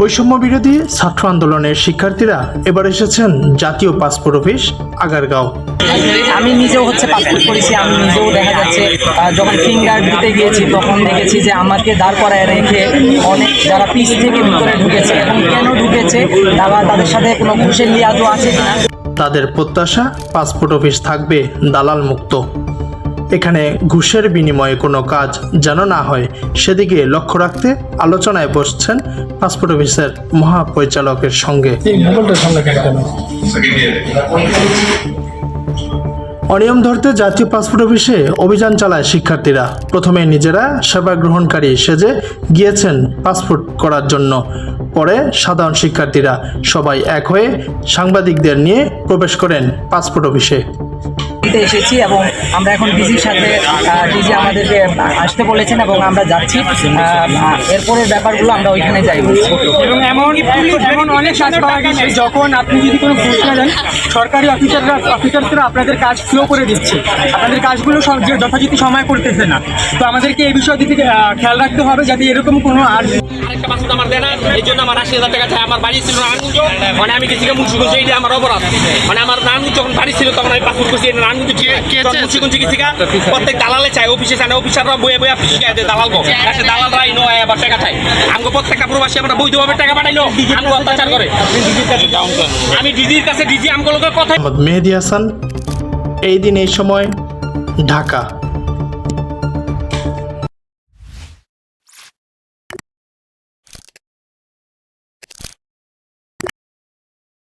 বৈষম্য বিরোধী ছাত্র আন্দোলনের শিক্ষার্থীরা এবার এসেছেন জাতীয় পাসপোর্ট অফিস আগারগাঁও। আমি নিজেও হচ্ছে পাসপোর্ট করেছি আমি নিজেও দেখা যাচ্ছে যখন ফিঙ্গার দিতে গিয়েছি তখন দেখেছি যে আমাকে দাঁড় করায় রেখে অনেক যারা পিস থেকে ভিতরে ঢুকেছে এবং কেন ঢুকেছে তারা তাদের সাথে কোনো ঘুষের লিয়াজও আছে কিনা। তাদের প্রত্যাশা পাসপোর্ট অফিস থাকবে দালাল মুক্ত এখানে ঘুষের বিনিময়ে কোনো কাজ যেন না হয় সেদিকে লক্ষ্য রাখতে আলোচনায় বসছেন পাসপোর্ট অফিসের মহাপরিচালকের সঙ্গে। অনিয়ম ধরতে জাতীয় পাসপোর্ট অফিসে অভিযান চালায় শিক্ষার্থীরা। প্রথমে নিজেরা সেবা গ্রহণকারী সেজে গিয়েছেন পাসপোর্ট করার জন্য। পরে সাধারণ শিক্ষার্থীরা সবাই এক হয়ে সাংবাদিকদের নিয়ে প্রবেশ করেন পাসপোর্ট অফিসে। দিতে এসেছি এবং আমরা এখন ডিজির সাথে ডিজি আমাদেরকে আসতে বলেছেন এবং আমরা যাচ্ছি। এরপরের ব্যাপারগুলো আমরা ওইখানে যাই এবং এমন এমন অনেক কাজ পাওয়া গেছে যখন আপনি যদি কোনো ঘুষ না দেন সরকারি অফিসাররা অফিসাররা আপনাদের কাজ ফ্লো করে দিচ্ছে। আপনাদের কাজগুলো সব- যথাযথ সময় করতেছে না। তো আমাদেরকে এই বিষয় দিকে খেয়াল রাখতে হবে যাতে এরকম কোনো আর পাসপোর্ট আমার দেয় না এই জন্য আমার আশি হাজার টাকা চাই। আমার বাড়ি ছিল নারায়ণগঞ্জ মানে আমি গেছি মুন্সিগঞ্জ এইটা আমার অপরাধ। মানে আমার নারায়ণগঞ্জ যখন বাড়ি ছিল তখন আমি পাসপোর্ট করছি মুন্সিগঞ্জ প্রত্যেক দালালে চাই অফিসে অফিসাররা বয়ে বয়ে শিখাই দেয় দালাল আবার টাকা চাই আমাকে প্রত্যেকটা প্রবাসী আমরা বৈধভাবে টাকা পাঠাইলো আমাকে অত্যাচার করে। আমি দিদির কাছে দিদি আমগুলোকে কথা মেহেদি হাসান এই দিন এই সময় ঢাকা।